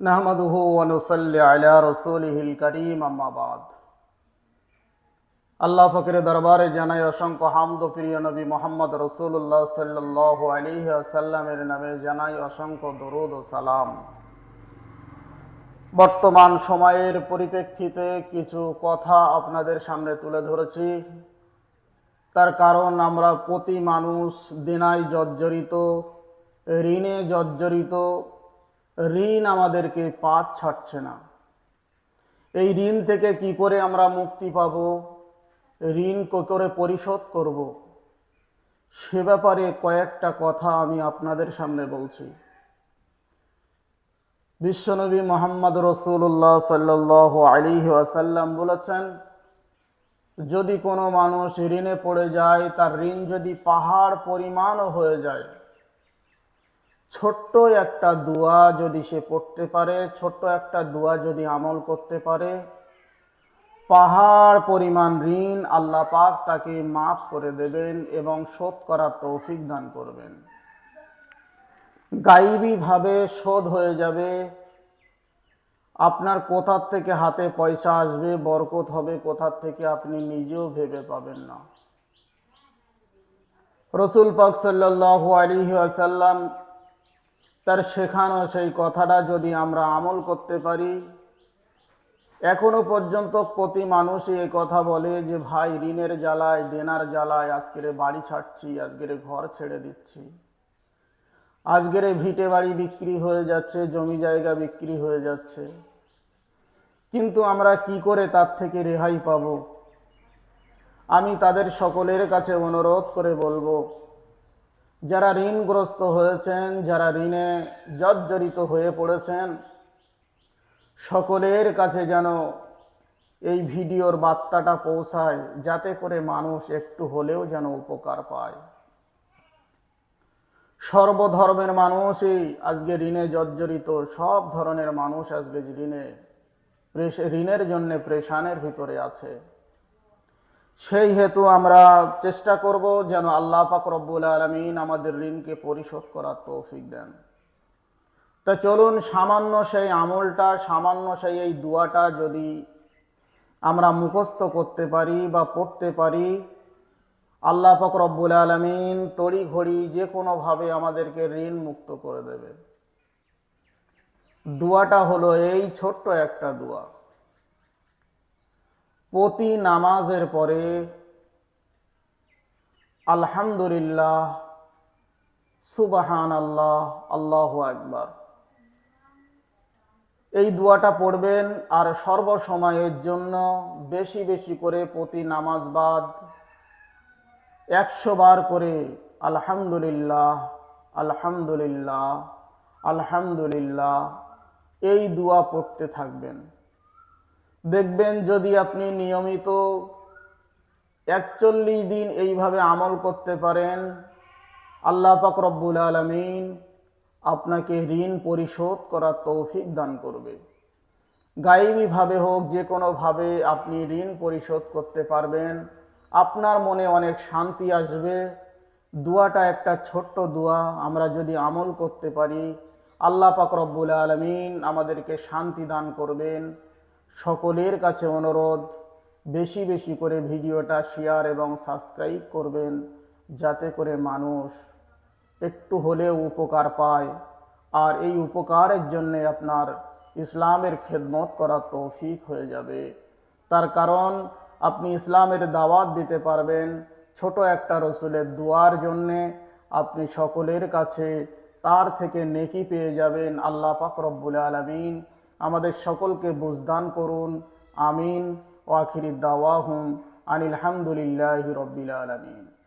نحمده ونصلي على رسوله الكريم أما بعد আল্লাহ ফকিরের দরবারে জানাই অসংখ্য হামদ ও প্রিয় নবী মোহাম্মদ রসুল্লাহ সাল্লাহ আলিহি আসাল্লামের নামে জানাই অসংখ্য দরুদ ও সালাম বর্তমান সময়ের পরিপ্রেক্ষিতে কিছু কথা আপনাদের সামনে তুলে ধরেছি তার কারণ আমরা প্রতি মানুষ দিনায় জর্জরিত ঋণে জর্জরিত ঋণ আমাদেরকে পাত ছাড়ছে না। এই ঋণ থেকে কি করে আমরা মুক্তি পাব? ঋণ করে পরিশোধ করব? সে ব্যাপারে কয়েকটা কথা আমি আপনাদের সামনে বলছি। বিশ্বনবী মোহাম্মদ রসুল্লাহ সাল্লাহ আলিহি আসাল্লাম বলেছেন, যদি কোনো মানুষ ঋণে পড়ে যায়, তার ঋণ যদি পাহাড় পরিমাণও হয়ে যায় ছোট্ট একটা দোয়া যদি সে পড়তে পারে, ছোট্ট একটা দোয়া যদি আমল করতে পারে, পাহাড় পরিমাণ ঋণ আল্লাহ পাক তাকে মাফ করে দেবেন এবং শোধ করার তৌফিক দান করবেন। গাইবী ভাবে শোধ হয়ে যাবে, আপনার কোথার থেকে হাতে পয়সা আসবে, বরকত হবে কোথার থেকে আপনি নিজেও ভেবে পাবেন না। রসুল পাক সাল্লাহ আলিহি আসাল্লাম তার শেখানো সেই কথাটা যদি আমরা আমল করতে পারি, এখনও পর্যন্ত প্রতি মানুষই এই কথা বলে যে, ভাই, ঋণের জ্বালায়, দেনার জ্বালায় আজকের বাড়ি ছাড়ছি, আজকের ঘর ছেড়ে দিচ্ছি। আজকের ভিটে বাড়ি বিক্রি হয়ে যাচ্ছে, জমি জায়গা বিক্রি হয়ে যাচ্ছে। কিন্তু আমরা কি করে তার থেকে রেহাই পাব? আমি তাদের সকলের কাছে অনুরোধ করে বলব যারা ঋণগ্রস্ত হয়েছেন, যারা ঋণে জর্জরিত হয়ে পড়েছেন, সকলের কাছে যেন এই ভিডিওর বার্তাটা পৌঁছায়, যাতে করে মানুষ একটু হলেও যেন উপকার পায়। সর্বধর্মের মানুষই আজকে ঋণে জর্জরিত, সব ধরনের মানুষ আজকে ঋণে ঋণের জন্য প্রেশানের ভিতরে আছে। সেই হেতু আমরা চেষ্টা করব যেন আল্লাহ পাক রব্বুল আলমিন আমাদের ঋণকে পরিশোধ করার তৌফিক দেন। তা চলুন, সামান্য সেই আমলটা, সামান্য সেই এই দুয়াটা যদি আমরা মুখস্থ করতে পারি বা পড়তে পারি, আল্লাহ পাক রব্বুল আলমিন তড়ি ঘড়ি যে কোনোভাবে আমাদেরকে ঋণ মুক্ত করে দেবে। দুয়াটা হলো এই ছোট্ট একটা দুয়া। প্রতি নামাজের পরে আলহামদুলিল্লাহ সুবাহান আল্লাহ আল্লাহ একবার এই দোয়াটা পড়বেন আর সর্বসময়ের জন্য বেশি বেশি করে প্রতি নামাজ বাদ একশো বার করে আলহামদুলিল্লাহ আলহামদুলিল্লাহ আলহামদুলিল্লাহ, এই দোয়া পড়তে থাকবেন। দেখবেন যদি আপনি নিয়মিত একচল্লিশ দিন এইভাবে আমল করতে পারেন, আল্লাহ পাক রব্বুল আলমিন আপনাকে ঋণ পরিশোধ করার তৌফিক দান করবে। গায়েবীভাবে হোক, যে কোনোভাবে আপনি ঋণ পরিশোধ করতে পারবেন। আপনার মনে অনেক শান্তি আসবে। দোয়াটা একটা ছোট্ট দোয়া, আমরা যদি আমল করতে পারি, আল্লাহ পাক রব্বুল আলমিন আমাদেরকে শান্তি দান করবেন। সকলের কাছে অনুরোধ, বেশি বেশি করে ভিডিওটা শেয়ার এবং সাবস্ক্রাইব করবেন, যাতে করে মানুষ একটু হলেও উপকার পায়। আর এই উপকারের জন্য আপনার ইসলামের খেদমত করা তৌফিক হয়ে যাবে। তার কারণ, আপনি ইসলামের দাওয়াত দিতে পারবেন ছোট একটা রসুলের দোয়ার জন্যে। আপনি সকলের কাছে তার থেকে নেকি পেয়ে যাবেন আল্লাহ পাক রব্বুল আলমিন। আমাদের সকলকে বুঝদান করুন। আমিন। ওয়াখির দাওয়াহুম আনিল হামদুলিল্লাহ রব্বিল আলমিন।